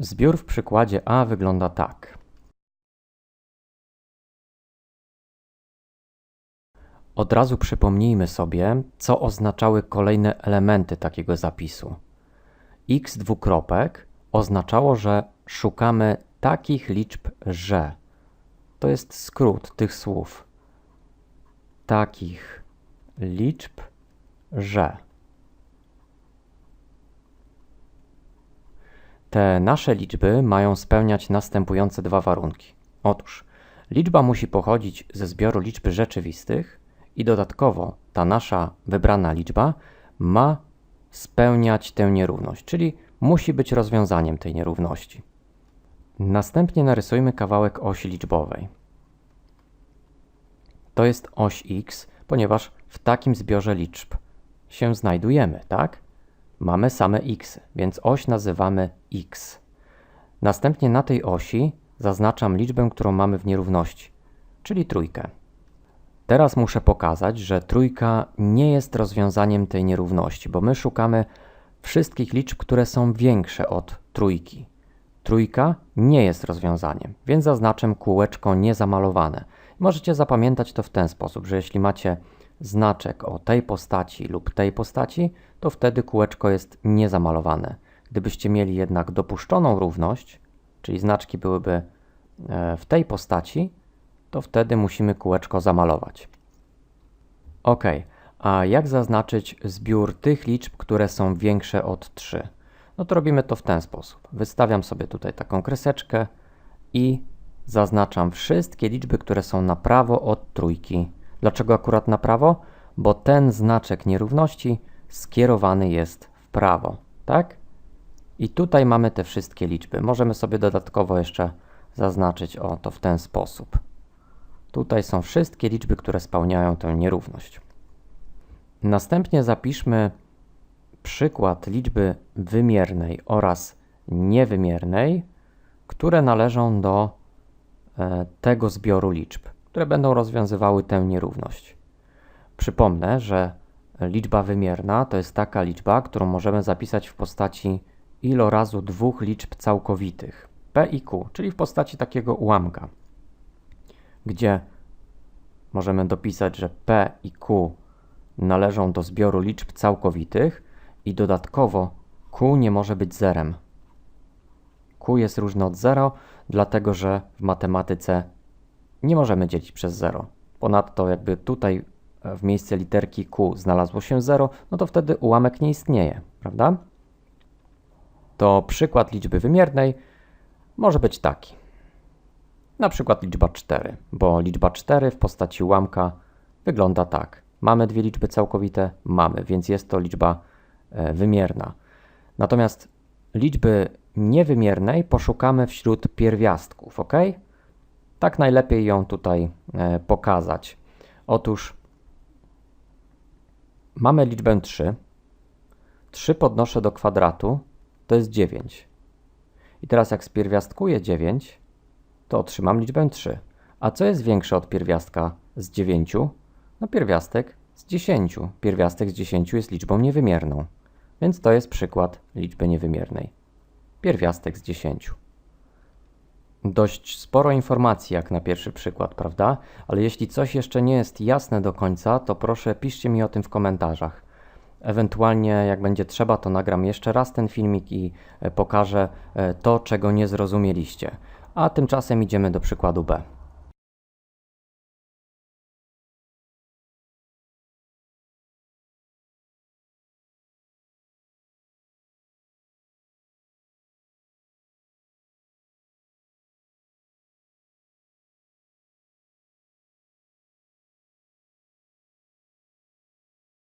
Zbiór w przykładzie A wygląda tak. Od razu przypomnijmy sobie, co oznaczały kolejne elementy takiego zapisu. x dwukropek oznaczało, że szukamy takich liczb, że. To jest skrót tych słów. Takich liczb, że. Te nasze liczby mają spełniać następujące dwa warunki. Otóż liczba musi pochodzić ze zbioru liczb rzeczywistych i dodatkowo ta nasza wybrana liczba ma spełniać tę nierówność, czyli musi być rozwiązaniem tej nierówności. Następnie narysujmy kawałek osi liczbowej. To jest oś x, ponieważ w takim zbiorze liczb się znajdujemy, tak? Mamy same x, więc oś nazywamy x. Następnie na tej osi zaznaczam liczbę, którą mamy w nierówności, czyli trójkę. Teraz muszę pokazać, że trójka nie jest rozwiązaniem tej nierówności, bo my szukamy wszystkich liczb, które są większe od trójki. Trójka nie jest rozwiązaniem, więc zaznaczę kółeczko niezamalowane. Możecie zapamiętać to w ten sposób, że jeśli macie znaczek o tej postaci lub tej postaci, to wtedy kółeczko jest niezamalowane. Gdybyście mieli jednak dopuszczoną równość, czyli znaczki byłyby e, w tej postaci, to wtedy musimy kółeczko zamalować. Ok, a jak zaznaczyć zbiór tych liczb, które są większe od 3? No to robimy to w ten sposób. Wystawiam sobie tutaj taką kreseczkę i zaznaczam wszystkie liczby, które są na prawo od trójki. Dlaczego akurat na prawo? Bo ten znaczek nierówności skierowany jest w prawo, tak? I tutaj mamy te wszystkie liczby. Możemy sobie dodatkowo jeszcze zaznaczyć o to w ten sposób. Tutaj są wszystkie liczby, które spełniają tę nierówność. Następnie zapiszmy przykład liczby wymiernej oraz niewymiernej, które należą do e, tego zbioru liczb, które będą rozwiązywały tę nierówność. Przypomnę, że liczba wymierna to jest taka liczba, którą możemy zapisać w postaci ilorazu dwóch liczb całkowitych p i q, czyli w postaci takiego ułamka, gdzie możemy dopisać, że p i q należą do zbioru liczb całkowitych i dodatkowo q nie może być zerem. q jest różne od 0, dlatego że w matematyce nie możemy dzielić przez 0. Ponadto jakby tutaj e, w miejsce literki q znalazło się 0, no to wtedy ułamek nie istnieje, prawda? To przykład liczby wymiernej może być taki. Na przykład liczba 4, bo liczba 4 w postaci ułamka wygląda tak. Mamy dwie liczby całkowite? Mamy, więc jest to liczba e, wymierna. Natomiast liczby niewymiernej poszukamy wśród pierwiastków, ok? Tak najlepiej ją tutaj e, pokazać. Otóż mamy liczbę 3. 3 podnoszę do kwadratu, to jest 9. I teraz jak spierwiastkuję 9, to otrzymam liczbę 3. A co jest większe od pierwiastka z 9? No pierwiastek z 10. Pierwiastek z 10 jest liczbą niewymierną. Więc to jest przykład liczby niewymiernej. Pierwiastek z 10. Dość sporo informacji jak na pierwszy przykład, prawda? Ale jeśli coś jeszcze nie jest jasne do końca, to proszę piszcie mi o tym w komentarzach. Ewentualnie, jak będzie trzeba, to nagram jeszcze raz ten filmik i e, pokażę e, to, czego nie zrozumieliście. A tymczasem idziemy do przykładu B.